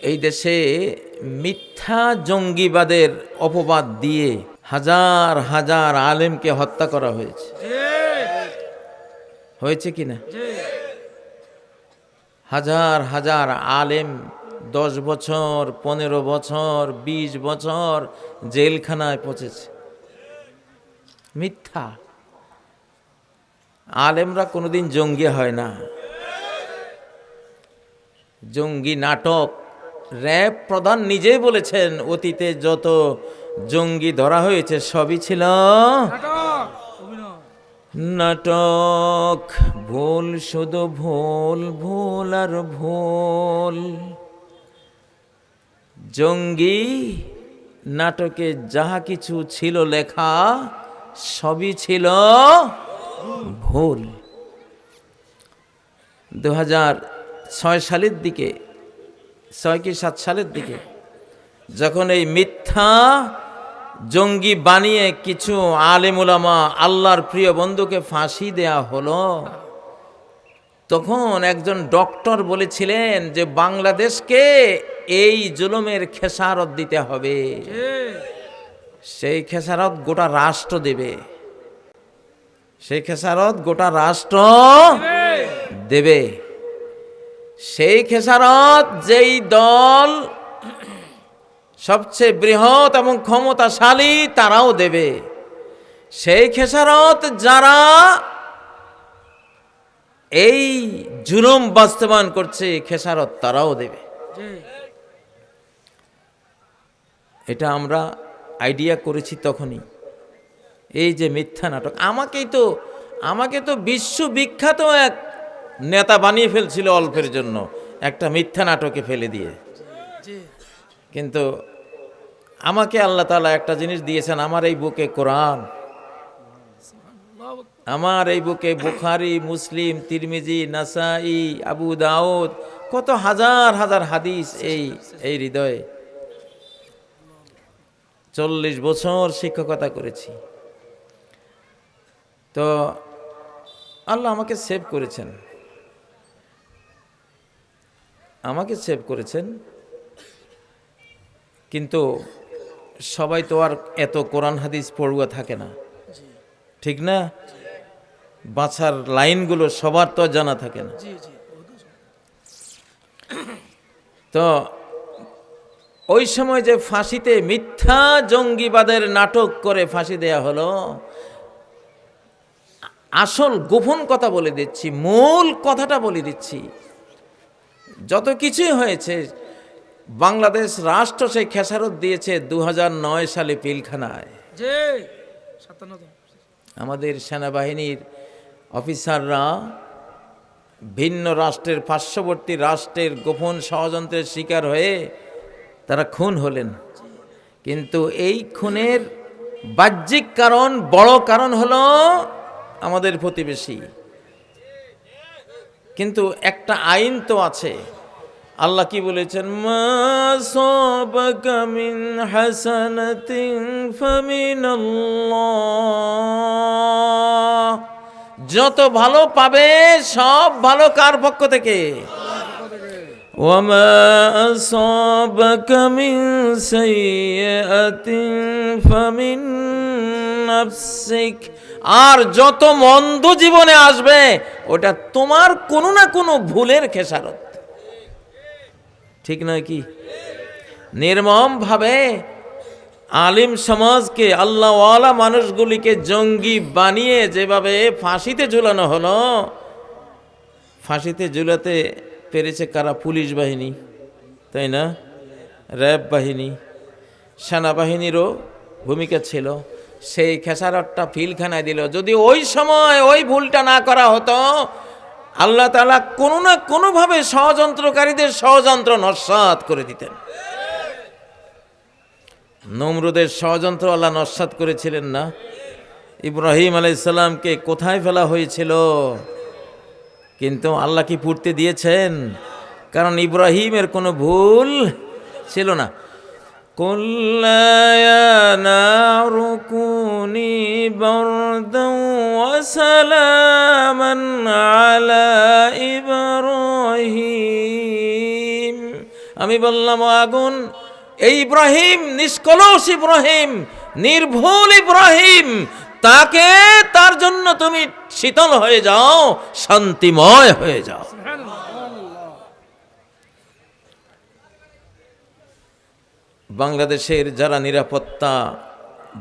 এই দেশে মিথ্যা জঙ্গিবাদের অপবাদ দিয়ে হাজার হাজার আলেমকে হত্যা করা হয়েছে। হয়েছে কি না? হাজার হাজার আলেম দশ বছর, পনেরো বছর, বিশ বছর জেলখানায় পচেছে মিথ্যা। আলেমরা কোনোদিন জঙ্গি হয় না। জঙ্গি নাটক র্যাব প্রধান নিজেই বলেছেন, অতীতে যত জঙ্গি ধরা হয়েছে, সবই ছিল নাটক। ভুল শুধু ভুল ভুল আর ভুল। জঙ্গি নাটকে যাহা কিছু ছিল লেখা, সবই ছিল ভুল। দু হাজার ছয় সালের দিকে ছয় কি সাত সালের দিকে, যখন এই মিথ্যা জঙ্গি বানিয়ে কিছু আলেমুলামা আল্লাহর প্রিয় বন্ধুকে ফাঁসি দেয়া হলো, তখন একজন ডক্টর বলেছিলেন যে বাংলাদেশকে এই জুলুমের খেসারত দিতে হবে। সেই খেসারত গোটা রাষ্ট্র দেবে। সেই খেসারত গোটা রাষ্ট্র দেবে। সেই খেসারত, যেই দল সবচেয়ে বৃহৎ এবং ক্ষমতাশালী তারাও দেবে। সেই খেসারত যারা এই জুলুম বাস্তবায়ন করছে, খেসারত তারাও দেবে। এটা আমরা আইডিয়া করেছি তখনই। এই যে মিথ্যা নাটক, আমাকেই তো, আমাকে তো বিশ্ববিখ্যাত এক নেতা বানিয়ে ফেলছিল অল্পের জন্য, একটা মিথ্যা নাটকে ফেলে দিয়ে। কিন্তু আমাকে আল্লাহ তালা একটা জিনিস দিয়েছেন, আমার এই বুকে কোরআন, আমার এই বুকে বুখারি, মুসলিম, তিরমিজি, নাসাই, আবু দাউদ, কত হাজার হাজার হাদিস এই এই হৃদয়ে। চল্লিশ বছর শিক্ষকতা করেছি। তো আল্লাহ আমাকে সেভ করেছেন। আমাকে সেভ করেছেন কিন্তু সবাই তো আর এত কোরআন হাদিস পড়ুয়া থাকে না। ঠিক না? বাছার লাইনগুলো সবার তো জানা থাকে না। তো ওই সময় যে ফাঁসিতে মিথ্যা জঙ্গিবাদের নাটক করে ফাঁসি দেয়া হলো আসল গোপন কথা বলে দিচ্ছি মূল কথাটা বলে দিচ্ছি যত কিছুই হয়েছে বাংলাদেশ রাষ্ট্র সেই খেসারত দিয়েছে দু হাজার নয় সালে পিলখানায়। আমাদের সেনাবাহিনীর অফিসাররা ভিন্ন রাষ্ট্রের পার্শ্ববর্তী রাষ্ট্রের গোপন ষড়যন্ত্রের শিকার হয়ে তারা খুন হলেন। কিন্তু এই খুনের বাহ্যিক কারণ বড় কারণ হলো আমাদের প্রতিবেশী। কিন্তু একটা আইন তো আছে আল্লাহ কি বলেছেন মা সাবাকা মিন হাসানাতিন ফামিনাল্লাহ যত ভালো পাবে সব ভালো কার পক্ষ থেকে وما أصابك من سيئة فمن نفسك আর যত মন্দ জীবনে আসবে, ওটা তোমার কোনো না কোনো ভুলের খেসারত। ঠিক নয় কি? নির্মম ভাবে আলিম সমাজকে, আল্লাহওয়ালা মানুষগুলিকে জঙ্গি বানিয়ে যেভাবে ফাঁসিতে ঝুলানো হলো, ফাঁসিতে ঝুলাতে পেরেছে কারা? পুলিশ বাহিনী, তাই না? র্যাব বাহিনী, সেনাবাহিনীরও ভূমিকা ছিল। সেই খেসারতটা ফিলখানায় দিল। যদি ওই সময় ওই ভুলটা না করা হতো, আল্লাহ তালা কোনো না কোনোভাবে ষড়যন্ত্রকারীদের ষড়যন্ত্র নস্বাত করে দিতেন। নমরুদের ষড়যন্ত্র আল্লাহ নস্বাত করেছিলেন না। ইব্রাহিম আলাইসাল্লামকে কোথায় ফেলা হয়েছিল? কিন্তু আল্লাহ কি পড়তে দিয়েছেন? কারণ ইব্রাহিমের কোনো ভুল ছিল না। কুল্লায়ানারুকুনি বরদাও ওয়াসালামান আলা ইব্রাহিম আমি বললাম আগুন, এই ইব্রাহিম, নিষ্কলস ইব্রাহিম, নির্ভুল ইব্রাহিম, তাকে তার জন্য তুমি শীতল হয়ে যাও, শান্তিময় হয়ে যাও। বাংলাদেশের যারা নিরাপত্তা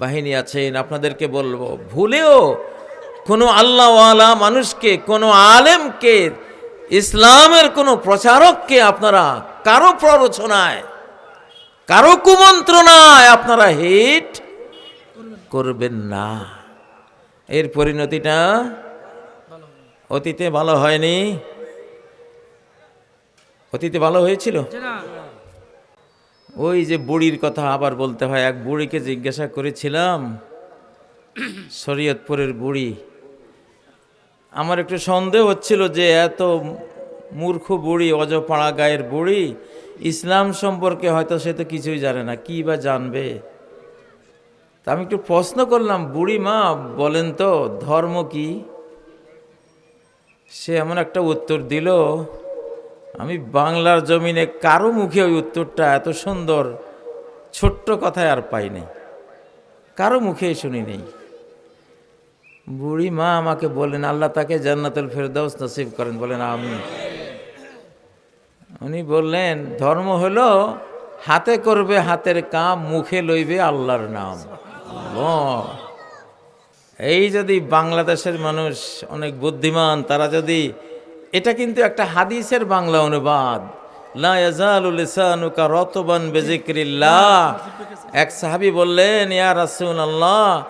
বাহিনী আছেন আপনাদেরকে বলব, ভুলেও কোনো আল্লাহওয়ালা মানুষকে, কোনো আলেমকে, ইসলামের কোনো প্রচারককে আপনারা কারও প্ররোচনায়, কারও কুমন্ত্রণায় আপনারা হিট করবেন না। এর পরিণতিটা অতীতে ভালো হয়নি। অতীতে ভালো হয়েছিল? ওই যে বুড়ির কথা আবার বলতে হয়, এক বুড়িকে জিজ্ঞাসা করেছিলাম, শরীয়তপুরের বুড়ি, আমার একটু সন্দেহ হচ্ছিল যে এত মূর্খ বুড়ি, অজপাড়া গায়ের বুড়ি, ইসলাম সম্পর্কে হয়তো সে তো কিছুই জানে না, কি বা জানবে? তা আমি একটু প্রশ্ন করলাম, বুড়ি মা, বলেন তো, ধর্ম কি? সে এমন একটা উত্তর দিল আমি বাংলার জমিনে কারও মুখে ওই উত্তরটা এত সুন্দর, ছোট্ট কথায় আর পাই নাই। কারও মুখে শুনি নেই। বুড়ি মা আমাকে বলেন আল্লাহ তাকে জান্নাতুল ফেরদাউস নসিব করেন। বলেন আমি উনি বললেন, ধর্ম হলো হাতে করবে, হাতের কাম, মুখে লইবে আল্লাহর নাম। এই যদি বাংলাদেশের মানুষ অনেক বুদ্ধিমান, তারা যদি এটা কিন্তু একটা হাদিসের বাংলা অনুবাদ। এক সাহাবী বললেন, ইয়া রাসূলুল্লাহ,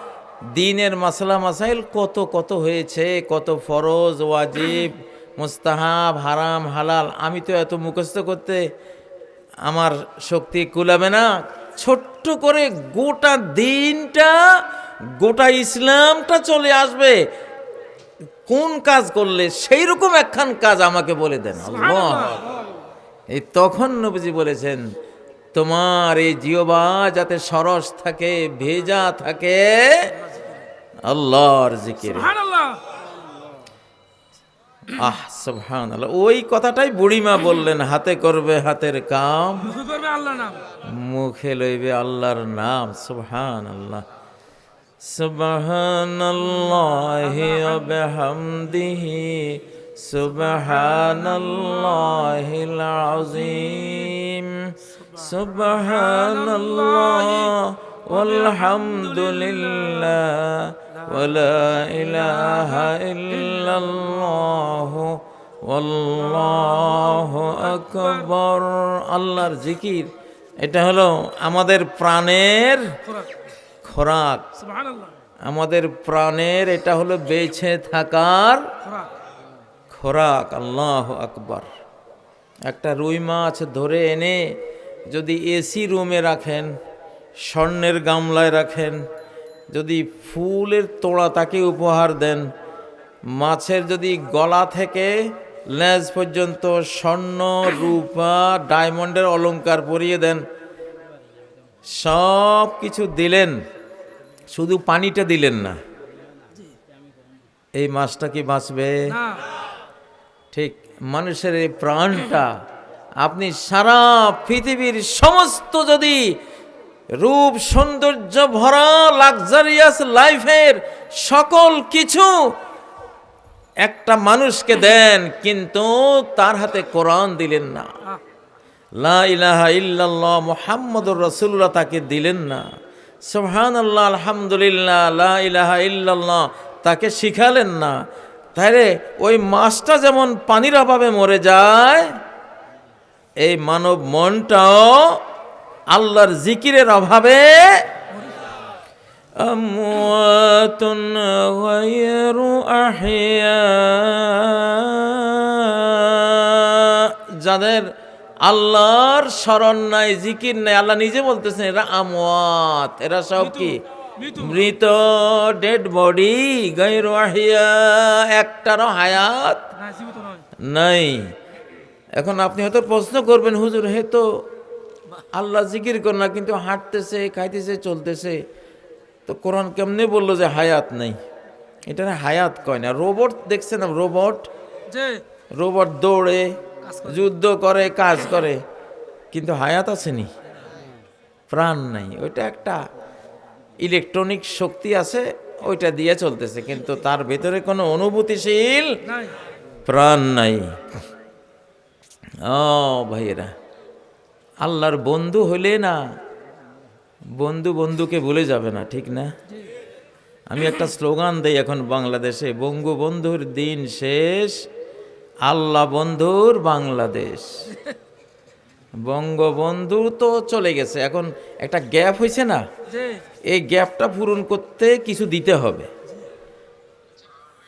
দিনের মাসলা মাসাইল কত কত হয়েছে? কত ফরজ, ওয়াজিব, মুস্তাহাব, হারাম, হালাল? আমি তো এত মুখস্থ করতে আমার শক্তি কুলাবে না। ছোট্ট করে গোটা দিনটা, গোটা ইসলামটা চলে আসবে। কোন কাজ করলে সেই রকম একখান কাজ আমাকে বলে দেন? আল্লাহ। এই তখন নবীজি বলেছেন তোমার এই জিওবা যাতে সরস থাকে ভেজা থাকে আল্লাহর জিকির। আহ সুবহানাল্লাহ। ওই কথাটাই বুড়িমা বললেন হাতে করবে হাতের কাম মুখে লইবে আল্লাহর নাম। সুবহান আল্লাহ সুবহানাল্লাহি ওয়া বিহামদিহি সুবহানাল্লাহিল আযীম সুবহানাল্লাহ walhamdulillah ولا إله إلا الله والله أكبر আল্লাহর জিকির এটা হলো আমাদের প্রাণের খোরাক। আমাদের প্রাণের এটা হলো বেছে থাকার খোরাক। আল্লাহ আকবার। একটা রুই মাছ ধরে এনে যদি এসি রুমে রাখেন স্বর্ণের গামলায় রাখেন যদি ফুলের তোড়া তাকে উপহার দেন মাছের যদি গলা থেকে লেজ পর্যন্ত স্বর্ণ রূপা ডায়মন্ডের অলংকার পরিয়ে দেন সব কিছু দিলেন শুধু পানিটা দিলেন না। এই মাছটা কি বাঁচবে? ঠিক মানুষের এই প্রাণটা আপনি সারা পৃথিবীর সমস্ত যদি রূপ সৌন্দর্য ভরা লাক্সারিয়াস লাইফের সকল কিছু একটা মানুষকে দেন কিন্তু তার হাতে কোরআন দিলেন না। লা ইলাহা ইল্লাল্লাহ মুহাম্মদুর রাসূলুল্লাহ তাকে দিলেন না। সুবহানাল্লাহ আলহামদুলিল্লাহ লা ইলাহা ইল্লাল্লাহ তাকে শিখালেন না তাহলে ওই মাছটা যেমন পানির অভাবে মরে যায় এই মানব মনটাও আল্লাহর জিকিরের অভাবে أموات غير أحياء যাদের আল্লাহর স্মরণ নাই জিকির নাই। আল্লাহ নিজে বলতেছেন এরা আমওয়াত। এরা সব কি? মৃত। ডেড বডি আহিয়া একটারও হায়াত নাই এখন আপনি হয়তো প্রশ্ন করবেন হুজুর হে তো আল্লাহ জিকির কর না কিন্তু হাঁটতেছে খাইতেছে চলতেছে। তো কোরআন কেমনে বলল যে হায়াত নেই? এটা হায়াত কয় না? রোবট দেখছে না রোবট রোবট দৌড়ে যুদ্ধ করে কাজ করে। কিন্তু হায়াত আসেনি প্রাণ নাই। ওইটা একটা ইলেকট্রনিক শক্তি আছে ওইটা দিয়ে চলতেছে। কিন্তু তার ভেতরে কোনো অনুভূতিশীল প্রাণ নাই। ও ভাইয়েরা আল্লাহর বন্ধু হলে না বন্ধু বন্ধুকে ভুলে যাবে না ঠিক না? আমি একটা স্লোগান দেই এখন বাংলাদেশে বঙ্গবন্ধুর দিন শেষ আল্লাহ বন্ধুর বাংলাদেশ। বঙ্গবন্ধু তো চলে গেছে। এখন একটা গ্যাপ হয়েছে না? এই গ্যাপটা পূরণ করতে কিছু দিতে হবে।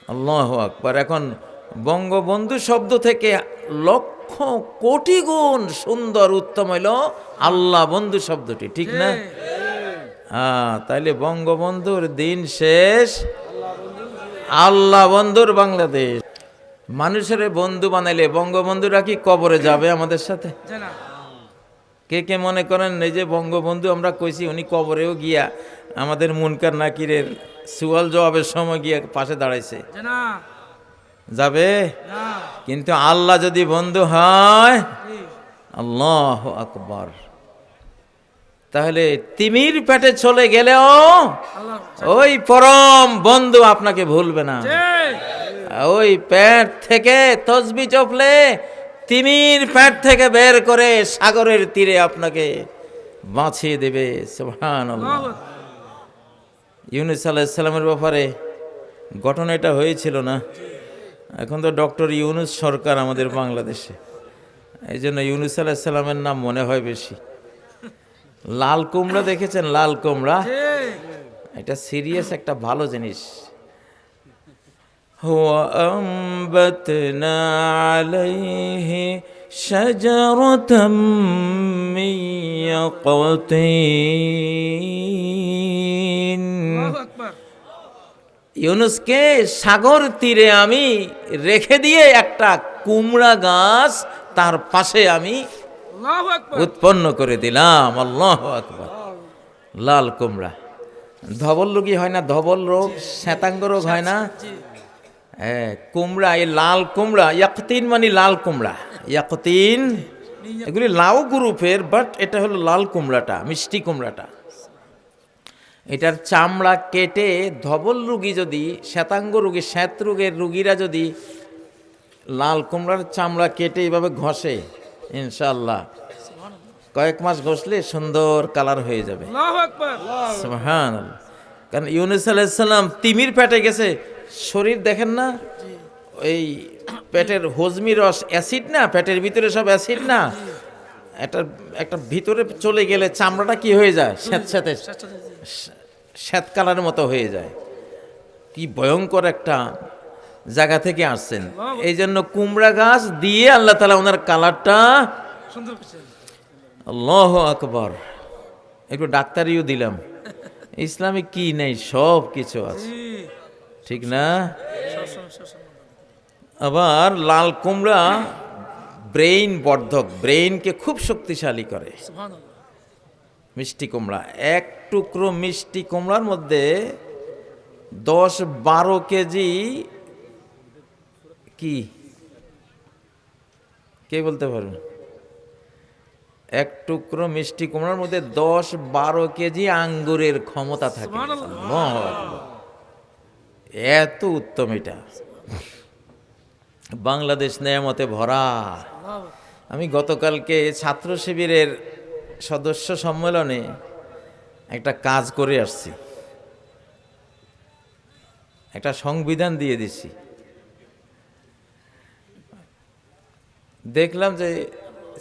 আল্লাহ আকবার। এখন বঙ্গবন্ধু শব্দ থেকে লক্ষ কোটি গুণ সুন্দর উত্তম হইল আল্লাহ বন্ধু শব্দটি ঠিক না? হ্যাঁ তাইলে বঙ্গবন্ধুর দিন শেষ। আল্লাহ বন্ধুর বাংলাদেশ। মানুষের বন্ধু বানাইলে বঙ্গবন্ধুরা কি কবরে যাবে আমাদের সাথে? কে কে মনে করেন এই যে বঙ্গবন্ধু আমরা কইছি উনি কবরেও গিয়া আমাদের মুনকার নাকিরের সুয়াল জবাবের সময় গিয়া পাশে দাঁড়াইছে। যাবে? কিন্তু আল্লাহ যদি বন্ধু হয় আল্লাহ আকবর। তাহলে তিমির পেটে চলে গেলেও ওই পরম বন্ধু আপনাকে ভুলবে না। ওই পেট থেকে তসবি চপলে তিমির পেট থেকে বের করে সাগরের তীরে আপনাকে বাঁচিয়ে দেবে ইউনুস আলাহিসাল্লামের ব্যাপারে ঘটনা এটা হয়েছিল না। এখন তো ডক্টর ইউনুস সরকার আমাদের বাংলাদেশে। এই জন্য ইউনুস আলাহিসাল্লামের নাম মনে হয় বেশি। লাল কুমড়া দেখেছেন? লাল কুমড়া? এটা সিরিয়াস একটা ভালো জিনিস। وأنبتنا عليه شجرة من يقطين আল্লাহু আকবার ইউনুসকে সাগর তীরে আমি রেখে দিয়ে একটা কুমড়া গাছ তার পাশে আমি আল্লাহু আকবার উৎপন্ন করে দিলাম আল্লাহ আকবার লাল কুমড়া ধবল রোগী হয় না ধবল রোগ শ্বেতাঙ্গ রোগ হয় না জি হ্যাঁ কুমড়া এই লাল কুমড়া ইয়াকতিন মানে লাল কুমড়া। ইয়াকতিন এগুলি লাউ গ্রুপের বাট এটা হলো লাল কুমড়াটা মিষ্টি কুমড়াটা। এটার চামড়া কেটে ধবল রুগী যদি শ্বেতাঙ্গ রুগী শ্বেত রোগের রুগীরা যদি লাল কুমড়ার চামড়া কেটে এইভাবে ঘষে ইনশাল্লাহ কয়েক মাস ঘষলে সুন্দর কালার হয়ে যাবে। সুবহান কারণ ইউনুস আলাইসাল্লাম তিমির পেটে গেছে শরীর দেখেন না? এই পেটের হজমি রস অ্যাসিড না? পেটের ভিতরে সব অ্যাসিড না? একটা একটা ভিতরে চলে গেলে চামড়াটা কি হয়ে যায়? স্যাঁতস্যাঁতে শ্বেত কালারের মতো হয়ে যায়। কি ভয়ঙ্কর একটা জায়গা থেকে আসছেন। এই জন্য কুমড়া গাছ দিয়ে আল্লাহ তালা ওনার কালারটা আল্লাহ আকবর। একটু ডাক্তারিও দিলাম। ইসলামে কি নেই? সব কিছু আছে। ঠিক না? আবার লাল কুমড়া ব্রেইন বর্ধক, ব্রেইনকে খুব শক্তিশালী করে। মিষ্টি কুমড়া, এক টুকরো মিষ্টি কুমড়ার মধ্যে দশ বারো কেজি কি? কে বলতে পারবেন এক টুকরো মিষ্টি কুমড়ার মধ্যে দশ বারো কেজি আঙ্গুরের ক্ষমতা থাকে। এত উত্তম এটা। বাংলাদেশ নেয়ামতে ভরা। আমি গতকালকে ছাত্র শিবিরের সদস্য সম্মেলনে একটা কাজ করে আসছি। একটা সংবিধান দিয়ে দিছি। দেখলাম যে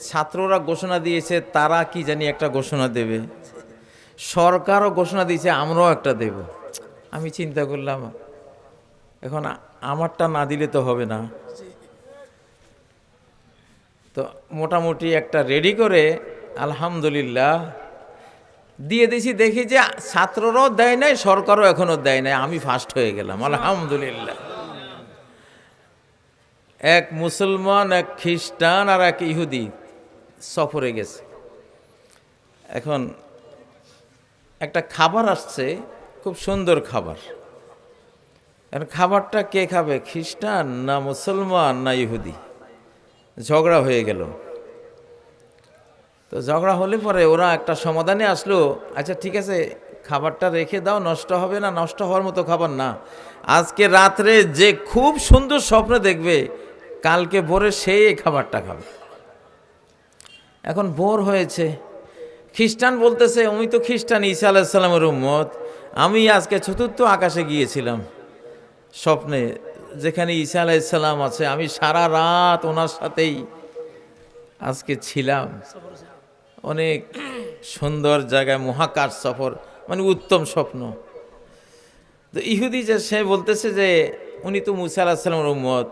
ছাত্ররা ঘোষণা দিয়েছে, তারা কি জানি একটা ঘোষণা দেবে। সরকারও ঘোষণা দিয়েছে, আমরাও একটা দেব। আমি চিন্তা করলাম এখন আমারটা না দিলে তো হবে না। তো মোটামুটি একটা রেডি করে আলহামদুলিল্লাহ দিয়ে দিয়েছি দেখি যে ছাত্ররাও দেয় নাই সরকারও এখনও দেয় নাই। আমি ফার্স্ট হয়ে গেলাম আলহামদুলিল্লাহ। এক মুসলমান এক খ্রিস্টান আর এক ইহুদি সফরে গেছে। এখন একটা খাবার আসছে খুব সুন্দর খাবার। এখন খাবারটা কে খাবে, খ্রিস্টান না মুসলমান না ইহুদি? ঝগড়া হয়ে গেল। তো ঝগড়া হলে পরে ওরা একটা সমাধানে আসলো আচ্ছা ঠিক আছে, খাবারটা রেখে দাও, নষ্ট হবে না, নষ্ট হওয়ার মতো খাবার না। আজকে রাত্রে যে খুব সুন্দর স্বপ্ন দেখবে, কালকে ভোরে সেই খাবারটা খাবে। এখন ভোর হয়েছে। খ্রিস্টান বলতেছে, আমি তো খ্রিস্টান, ঈসা আলাহিসাল্লামের উম্মত। আমি আজকে চতুর্থ আকাশে গিয়েছিলাম। স্বপ্নে, যেখানে ঈসা আলাইসাল্লাম আছে, আমি সারা রাত ওনার সাথেই আজকে ছিলাম। অনেক সুন্দর জায়গায়, মহাকাশ সফর মানে উত্তম স্বপ্ন। তো ইহুদি যে, সে বলতেছে যে, উনি তো মুসা আলাহিসাল্লামের উম্মত।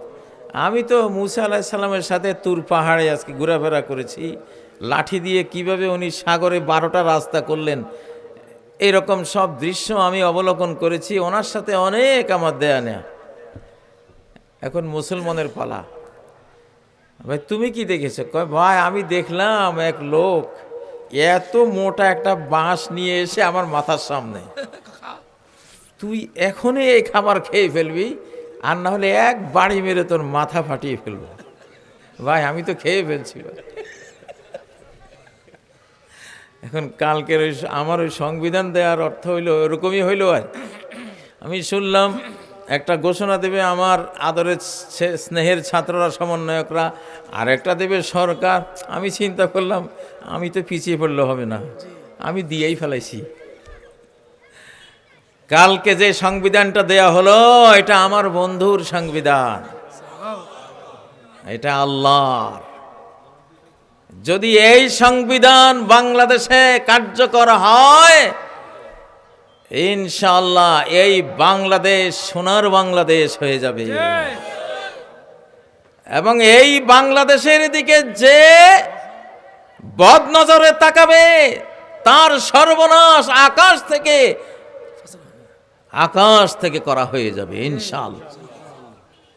আমি তো মুসা আলাহিসাল্লামের সাথে তুর পাহাড়ে আজকে ঘোরাফেরা করেছি। লাঠি দিয়ে কীভাবে উনি সাগরে বারোটা রাস্তা করলেন এরকম সব দৃশ্য আমি অবলোকন করেছি, ওনার সাথে অনেক আমার দেয়া নেয়া। এখন মুসলমানের পালা। ভাই, তুমি কি দেখেছ? কয়, ভাই, আমি দেখলাম এক লোক এত মোটা একটা বাঁশ নিয়ে এসে আমার মাথার সামনে। তুই এখনই এই খাবার খেয়ে ফেলবি, আর না হলে এক বাড়ি মেরে তোর মাথা ফাটিয়ে ফেলব। ভাই, আমি তো খেয়ে ফেলছি। ভাই। এখন কালকের ওই আমার ওই সংবিধান দেওয়ার অর্থ হইল, ওরকমই হইল আর। আমি শুনলাম, একটা ঘোষণা দেবে আমার আদরের স্নেহের ছাত্ররা, সমন্বয়করা আর একটা দেবে সরকার। আমি চিন্তা করলাম, আমি তো পিছিয়ে পড়লে হবে না। আমি দিয়েই ফেলাইছি। কালকে যে সংবিধানটা দেয়া হলো, এটা আমার বন্ধুর সংবিধান। এটা আল্লাহর। যদি এই সংবিধান বাংলাদেশে কার্যকর হয়, ইনশাআল্লাহ এই বাংলাদেশ সোনার বাংলাদেশ হয়ে যাবে। এবং এই বাংলাদেশের দিকে যে বদ নজরে তাকাবে, তার সর্বনাশ আকাশ থেকে আকাশ থেকে করা হয়ে যাবে, ইনশাআল্লাহ।